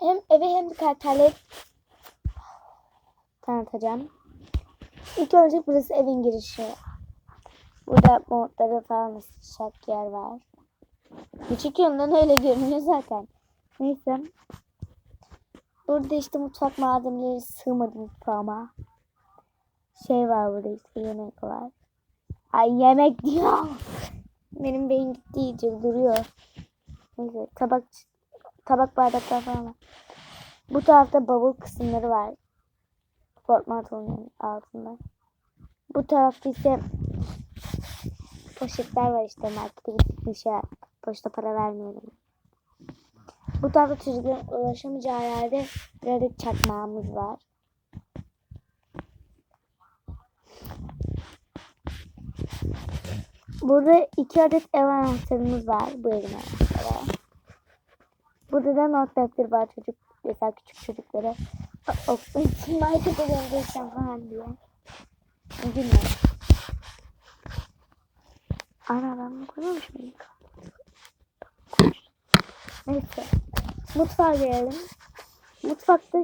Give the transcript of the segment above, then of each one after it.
Hem evi hem de karakterleri tanıtacağım. İlk önce burası evin girişi. Burada modları falan ısıtacak yer var. Küçük yanından öyle görünüyor zaten. Neyse. Burada işte mutfak malzemeleri sığmadı mutfağıma. Şey var burada işte yemek var. Ay yemek diyor. Benim beyin gitti iyice duruyor. Neyse tabak tabak bardaklar falan var. Bu tarafta bavul kısımları var. Portmantonun altında. Bu tarafta ise poşetler var işte markete gittik bir şey poşete para vermiyorum. Bu tarafta çocukların ulaşamayacağı yerde bir adet çakmağımız var. Burada iki adet ev anahtarımız var. Bu evin anahtarı. Burada da notebook'ları var çocuk. Mesela küçük çocuklara markete göndersem falan diye. Gülme. Ana ben bunu koymamış mıyım? Neyse. Mutfağa gelelim. Mutfakta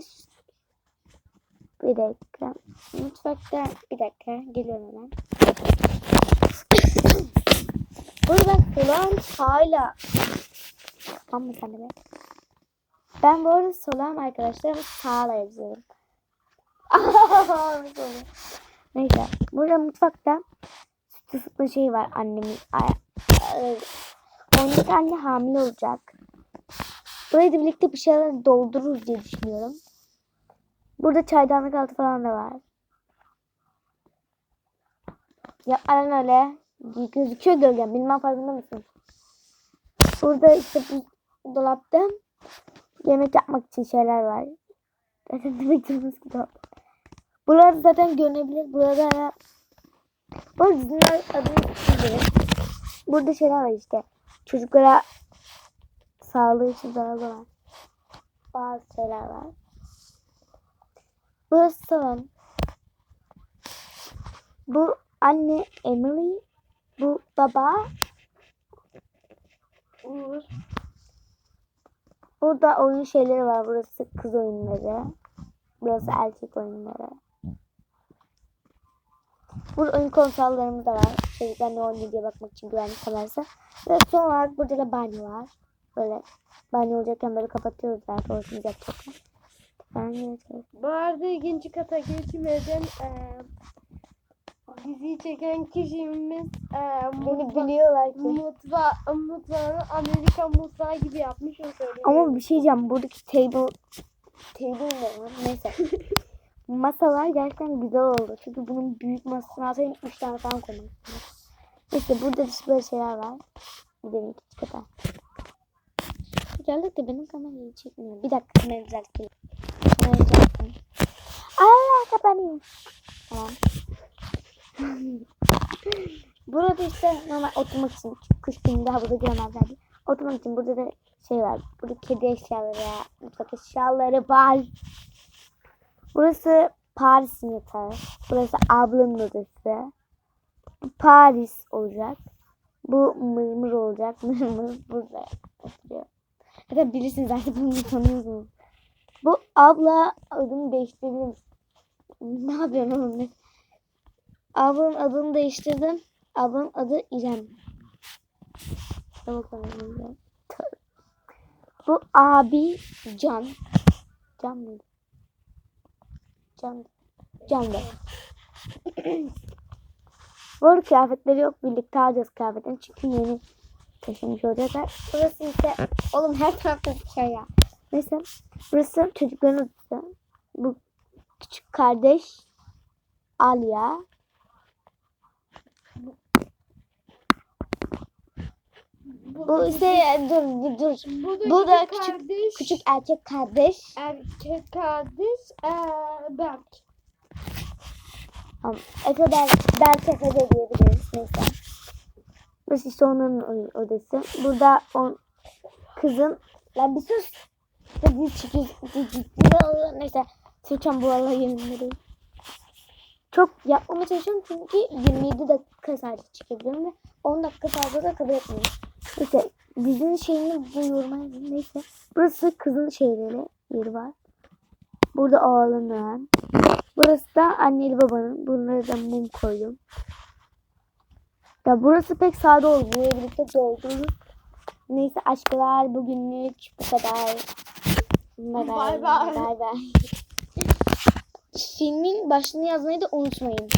bir dakika. Mutfakta bir dakika geliyorum hemen. Burada soğan hala. Tamam mı sen de be? Ben bu arada soğan arkadaşlar ama sağla yazıyorum. Neyse. Burada mutfakta süt ısıtma şeyi var annemin. Ay- Ondaki anne hamile olacak. Burayı da birlikte bir şeyler doldururuz diye düşünüyorum. Burada çaydanlık altı falan da var. Ya aynen öyle. Gözüküyor gölgem. Bilmem farkında mısın? Burada işte bu dolapta yemek yapmak için şeyler var. Zaten demek istediğimiz gibi. Buralarda zaten görünebilir. Burada. Bu diziler adını bilmiyorum. Burada şeyler var işte. Çocuklara sağlığı için zararlı olan bazı şeyler var. Burası salon. Bu anne Emily. Bu baba Uğur. Burada oyun şeyleri var. Burası kız oyunları. Burası erkek oyunları. Burada oyun konsollarımız da var. Çocuklar ne oynuyor diye bakmak için güvenlik kamerası. Ve son olarak burada da banyo var. Böyle banyo olacakken böyle kapatıyoruz tuvaletimizi yapacakken. Banyo yapıyoruz. Bu arada ikinci kata geçmeden eee diziyi çeken kişimiz eee Beni mutfa, biliyorlar ki. mutfa, mutfağını Amerikan mutfağı gibi yapmış o söylüyor. Ama bir şey diyeceğim. Buradaki table table ne lan? Neyse. Masalar gerçekten güzel oldu. Çünkü bunun büyük masasına atıyorum 3 tane falan koymak. İşte burada da böyle şeyler var. Gidelim ikinci kata. Geldik de benim kamerayı çekmiyor. Bir dakika kamerayı düzelteyim. Kamerayı düzelteyim. Allah kapanıyor. Tamam. Burada işte normal oturmak için kış gününde havada giremezler diye. Oturmak için burada da şey var. Burada kedi eşyaları, mutfak eşyaları var. Burası Paris'in yatağı. Burası ablamın odası. Paris olacak. Bu mırmır olacak. Mırmır burada oturuyor. Zaten bilirsiniz artık bunu tanıyorsunuz. Bu abla adını değiştirebilir misin? Ne yapıyorsun oğlum? Ablamın adını değiştirdim. Ablamın adı İrem. Bu abi Can. Can mıydı? Can. Can da. Bu kıyafetleri yok. Birlikte alacağız kıyafetlerini. Çünkü yeni taşınmış olacaklar. Burası ise... Oğlum her tarafta bir şey ya. Neyse. Burası çocukların odası. Bu küçük kardeş Alya. Bu ise dur dur dur. Buradaki bu da küçük- kardeş, Küçük erkek kardeş. erkek kardeş eee Berk. Tamam. Efe Bel Belki Efe de diyebiliriz. Neyse. Burası işte oy- odası. Burada on, kızın... Lan bir sus. Dedi çıkıyor. Neyse. Türkan bu arada yeminleri. Çok yapmama çalışıyorum çünkü 27 dakika sadece çekebiliyorum ve 10 dakika fazla da kabul etmiyorum. Neyse dizinin şeyini bu yoruma yazın. Neyse. Burası kızın şeyleri yeri var. Burada oğlanın. Burası da anneli babanın. Bunlara da mum koydum. Ya burası pek sade oldu. Buraya birlikte doldurduk. Neyse aşklar bugünlük bu kadar. Bye. bye. Bye bye. Filmin başlığını yazmayı da unutmayın.